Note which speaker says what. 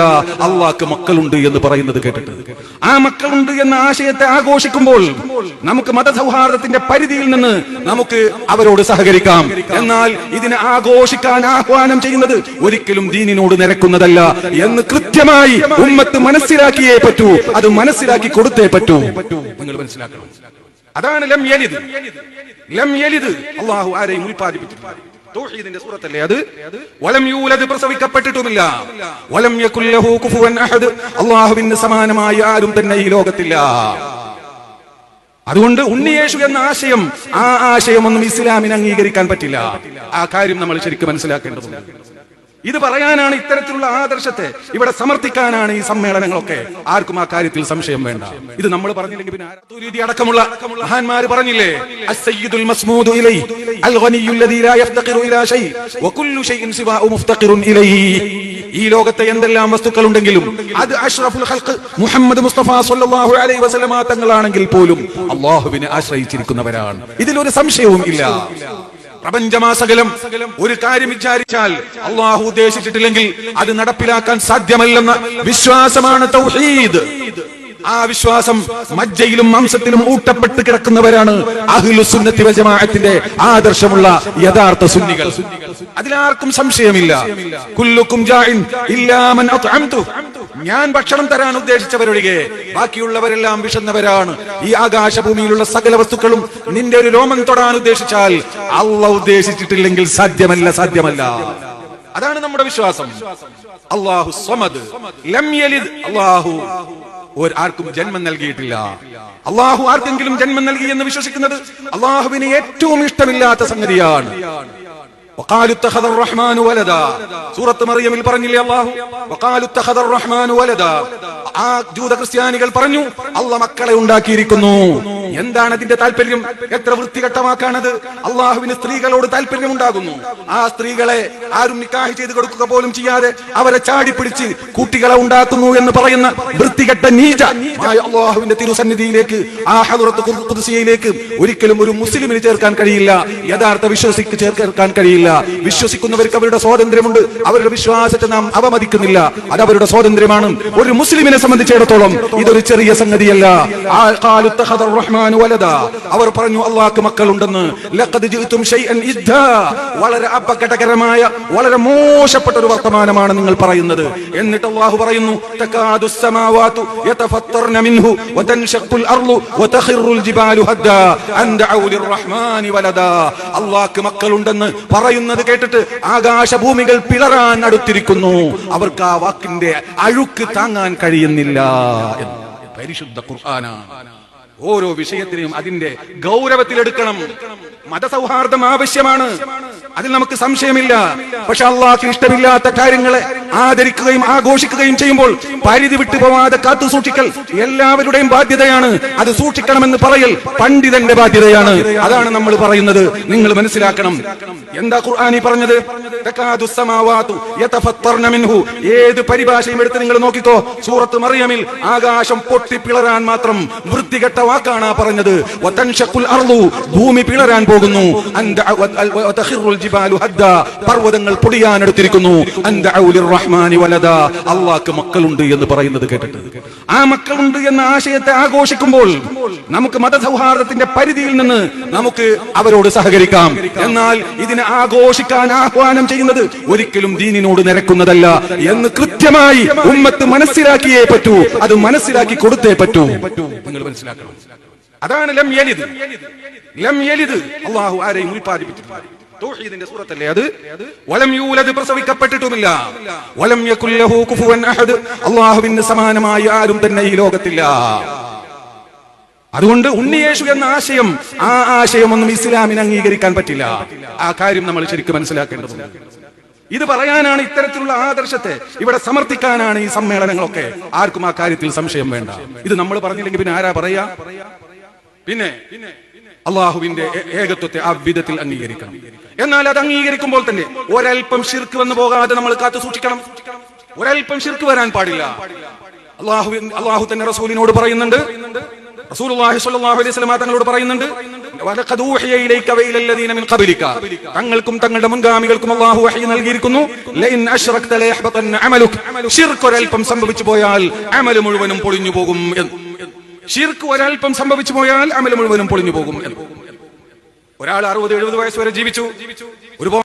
Speaker 1: അള്ളാഹ്ക്ക് മക്കളുണ്ട് എന്ന് പറയുന്നത് കേട്ടിട്ട്. ആ മക്കളുണ്ട് എന്ന ആശയത്തെ ആഘോഷിക്കുമ്പോൾ നമുക്ക് മതസൗഹാർദ്ദത്തിന്റെ പരിധിയിൽ നിന്ന് നമുക്ക് അവരോട് സഹകരിക്കാം. എന്നാൽ ഇതിനെ ആഘോഷിക്കാൻ ആഹ്വാനം ചെയ്യുന്നത് ഒരിക്കലും ദീനിനോട് നിരക്കുന്നതല്ല എന്ന് കൃത്യമായി ഉമ്മത്ത് മനസ്സിലാക്കിയേ പറ്റൂ. അത് മനസ്സിലാക്കി കൊടുത്തേ പറ്റൂ. നിങ്ങൾ മനസ്സിലാക്കണം. അതാണ് ലം യലിദ്. ലം യലിദ്. അള്ളാഹു ആരെയും ഉൽപ്പാദിപ്പിച്ചിട്ടില്ല. തൗഹീദിന്റെ സൂറത്തല്ലേ അത്? വലം യൂലദ് പ്രസവിക്കപ്പെട്ടിട്ടുമില്ല. വലം യകുല്ലഹു കുഫുവൻ അഹദ്. ആരും തന്നെ ഈ ലോകത്തില്ല. അതുകൊണ്ട് ഉണ്ണിയേശു എന്ന ആശയം ആ ആശയമൊന്നും ഇസ്ലാമിന് അംഗീകരിക്കാൻ പറ്റില്ല. ആ കാര്യം നമ്മൾ ശരിക്കും മനസ്സിലാക്കേണ്ടതുണ്ട്. ഇത് പറയാനാണ് ഇത്തരത്തിലുള്ള ആദർശത്തെ ഇവിടെ സമർത്ഥിക്കാനാണ് ഈ സമ്മേളനങ്ങളൊക്കെ. ആർക്കും ആ കാര്യത്തിൽ സംശയം വേണ്ട. ഇത് നമ്മൾ പറഞ്ഞില്ലെങ്കിൽ പിന്നെ? അടക്കമുള്ള മഹാന്മാര് പറഞ്ഞില്ലേ? അസ്സയ്യിദുൽ മസ്മൂദു ഇലൈ അൽ ലാ യഫ്തഖിറു ഇലാ ഷൈ ഷൈഇൻ ഇലൈഹി ഈ ലോകത്തെ എന്തെല്ലാം വസ്തുക്കൾ ഉണ്ടെങ്കിലും അത് അഷ്റഫുൽ ഹൽക്ക് മുഹമ്മദ് മുസ്തഫ സല്ലല്ലാഹു അലൈഹി വസല്ലമ തങ്ങളാണെങ്കിൽ പോലും അള്ളാഹുവിനെ ആശ്രയിച്ചിരിക്കുന്നവരാണ്. ഇതിലൊരു സംശയവും ഇല്ല. പ്രപഞ്ചമാസകലം ഒരു കാര്യം വിചാരിച്ചാൽ അള്ളാഹു ഉദ്ദേശിച്ചിട്ടില്ലെങ്കിൽ അത് നടപ്പിലാക്കാൻ സാധ്യമല്ലെന്ന വിശ്വാസമാണ് തൗഹീദ്. ആ വിശ്വാസം മജ്ജയിലും മാംസത്തിലും ഊട്ടപ്പെട്ട് കിടക്കുന്നവരാണ് അഹ്ലു സുന്നത്തി വൽ ജമാഅത്തിന്റെ ആദർശമുള്ള യഥാർത്ഥ സുന്നികൾ. അതിലാർക്കും സംശയമില്ല. കുല്ലുക്കും ജാഇൻ ഇല്ലാ മൻ അത്അംതു. ഞാൻ ഭക്ഷണം തരാൻ ഉദ്ദേശിച്ചവരൊഴികെ ബാക്കിയുള്ളവരെല്ലാം വിഷന്നവരാണ് ഈ ആകാശഭൂമിയിലുള്ള സകല വസ്തുക്കളും നിന്റെ ഒരു രോമം തൊടാൻ ഉദ്ദേശിച്ചാൽ അള്ള ഉദ്ദേശിച്ചിട്ടില്ലെങ്കിൽ സാധ്യമല്ല സാധ്യമല്ല. അതാണ് നമ്മുടെ വിശ്വാസം. അള്ളാഹു സമദ് ലം യലിദ് അള്ളാഹു ആർക്കും ജന്മം നൽകിയിട്ടില്ല. അള്ളാഹു ആർക്കെങ്കിലും ജന്മം നൽകി എന്ന് വിശ്വസിക്കുന്നത് അള്ളാഹുവിന് ഏറ്റവും ഇഷ്ടമില്ലാത്ത സംഗതിയാണ്. സൂറത്ത് മറിയമിൽ പറഞ്ഞില്ലേ അള്ളാഹു? ആ ജൂത ക്രിസ്ത്യാനികൾ പറഞ്ഞു അല്ല മക്കളെ ഉണ്ടാക്കിയിരിക്കുന്നു. എന്താണ് അതിന്റെ താല്പര്യം? എത്ര വൃത്തികെട്ടമാക്കാണത് അള്ളാഹുവിന് സ്ത്രീകളോട് താല്പര്യം ഉണ്ടാകുന്നു ആ സ്ത്രീകളെ ആരും നിക്കാഹി ചെയ്ത് കൊടുക്കുക പോലും ചെയ്യാതെ അവരെ ചാടി പിടിച്ച് കുട്ടികളെ ഉണ്ടാക്കുന്നു എന്ന് പറയുന്ന വൃത്തികെട്ട നീച അള്ളാഹുവിന്റെ തിരുസന്നിധിയിലേക്ക് ആ ഹലുറത്ത് കുർക്കുദിസയിലേക്ക് ഒരിക്കലും ഒരു മുസ്ലിമിന് ചേർക്കാൻ കഴിയില്ല. യഥാർത്ഥ വിശ്വസിക്ക് ചേർക്കാൻ കഴിയില്ല. വിശ്വസിക്കുന്നവർക്ക് അവരുടെ സ്വാതന്ത്ര്യമുണ്ട്. അവരുടെ വിശ്വാസത്തെ നാം അവമതിക്കുന്നില്ല. അത് അവരുടെ സ്വാതന്ത്ര്യമാണ്. ഒരു മുസ്ലിമിനെ സംബന്ധിച്ചിടത്തോളം ഇതൊരു ചെറിയ സംഗതിയല്ല. അവർ പറഞ്ഞു അള്ളാഹ്ക്ക് മക്കളുണ്ടെന്ന്. വളരെ അപകടകരമായ വളരെ മോശപ്പെട്ട ഒരു വർത്തമാനമാണ് നിങ്ങൾ പറയുന്നത്. എന്നിട്ട് അള്ളാഹു പറയുന്നു മക്കളുണ്ടെന്ന് പറയുന്നത് കേട്ടിട്ട് ആകാശഭൂമികൾ പിളറാൻ അടുത്തിരിക്കുന്നു. അവർക്ക് ആ വാക്കിന്റെ അഴുക്ക് താങ്ങാൻ കഴിയുന്നു കഴിയുന്നില്ല എന്ന്. പരിശുദ്ധ ഖുർആനാണ്. ഓരോ വിഷയത്തിനെയും അതിന്റെ ഗൗരവത്തിലെടുക്കണം. മതസൗഹാർദ്ദം ആവശ്യമാണ്. അതിൽ നമുക്ക് സംശയമില്ല. പക്ഷെ അള്ളാഹ് ഇഷ്ടമില്ലാത്ത കാര്യങ്ങളെ ആദരിക്കുകയും ആഘോഷിക്കുകയും ചെയ്യുമ്പോൾ പരിധി വിട്ടു പോവാതെ കാത്തു സൂക്ഷിക്കൽ എല്ലാവരുടെയും ബാധ്യതയാണ്. അത് സൂക്ഷിക്കണമെന്ന് പറയൽ പണ്ഡിതന്റെ ബാധ്യതയാണ്. അതാണ് നമ്മൾ പറയുന്നത്. നിങ്ങൾ മനസ്സിലാക്കണം. എന്താ ഖുർആാനി പറഞ്ഞത്? ഏത് പരിഭാഷയും എടുത്ത് നിങ്ങൾ നോക്കിക്കോ. സൂറത്ത് മറിയമിൽ ആകാശം പൊട്ടി പിളരാൻ മാത്രം വൃത്തികെട്ട വാക്കാണ് പറഞ്ഞത്. ഭൂമി പിളരാൻ പോകുന്നു. പർവതങ്ങൾ പൊടിയാൻ എടുത്തിരിക്കുന്നു. റഹ്മാനി വലദ അള്ളാഹ്ക്ക് മക്കളുണ്ട് എന്ന് പറയുന്നത് കേട്ടിട്ട്. ആ മക്കളുണ്ട് എന്ന ആശയത്തെ ആഘോഷിക്കുമ്പോൾ നമുക്ക് മതസൗഹാർദ്ദത്തിന്റെ പരിധിയിൽ നിന്ന് നമുക്ക് അവരോട് സഹകരിക്കാം. എന്നാൽ ഇതിനെ ആഘോഷിക്കാൻ ആഹ്വാനം ചെയ്യുന്നത് ഒരിക്കലും ദീനിനോട് നിരക്കുന്നതല്ല എന്ന് കൃത്യമായി ഉമ്മത്ത് മനസ്സിലാക്കിയേ പറ്റൂ. അത് മനസ്സിലാക്കി കൊടുത്തേ പറ്റൂ. നിങ്ങൾ മനസ്സിലാക്കണം. അതാണ് ലം യലിദ്. ലം യലിദ്. അള്ളാഹു ആരെയും ഉൽപ്പാദിപ്പിച്ചിട്ടില്ല. തൗഹീദിന്റെ സൂറത്തല്ലേ അത്? വലം യൂലദ് വലം യകുല്ലഹു അഹദ്. ആരും തന്നെ ഈ ലോകത്തില്ല. അതുകൊണ്ട് ഉണ്ണിയേശു എന്ന ആശയം ആ ആശയമൊന്നും ഇസ്ലാമിന് അംഗീകരിക്കാൻ പറ്റില്ല. ആ കാര്യം നമ്മൾ ശരിക്കും മനസ്സിലാക്കേണ്ടതുണ്ട്. ഇത് പറയാനാണ് ഇത്തരത്തിലുള്ള ആദർശത്തെ ഇവിടെ സമർത്ഥിക്കാനാണ് ഈ സമ്മേളനങ്ങളൊക്കെ. ആർക്കും ആ കാര്യത്തിൽ സംശയം വേണ്ട. ഇത് നമ്മൾ പറഞ്ഞില്ലെങ്കിൽ പിന്നെ ആരാ പറയാ? പിന്നെ പിന്നെ അള്ളാഹുവിന്റെ ഏകത്വത്തെ ആ വിധത്തിൽ അംഗീകരിക്കണം. എന്നാൽ അത് അംഗീകരിക്കുമ്പോൾ തന്നെ ഒരൽപ്പം ഷിർക്ക് വന്നു പോകാതെ നമ്മൾ കാത്തു സൂക്ഷിക്കണം. ഒരൽപ്പം ശിർക്ക് വരാൻ പാടില്ല. അള്ളാഹു അള്ളാഹു തന്നെ റസൂലിനോട് പറയുന്നുണ്ട്. റസൂൽ അലൈഹി സ്വലമ തങ്ങളോട് പറയുന്നുണ്ട്. തങ്ങൾക്കും തങ്ങളുടെ മുൻഗാമികൾക്കും അള്ളാഹു വഹി നൽകിയിരിക്കുന്നു. അമലുക്. ഷിർക്ക് ഒരൽപ്പം സംഭവിച്ചു പോയാൽ അമൽ മുഴുവനും പൊളിഞ്ഞു പോകും എന്ന്. ഷിർക്ക് ഒരൽപ്പം സംഭവിച്ചു പോയാൽ അമല മുഴുവനും പൊളിഞ്ഞു പോകും ഒരാൾ അറുപത് എഴുപത് വയസ്സ് വരെ ജീവിച്ചു. ഒരുപാട്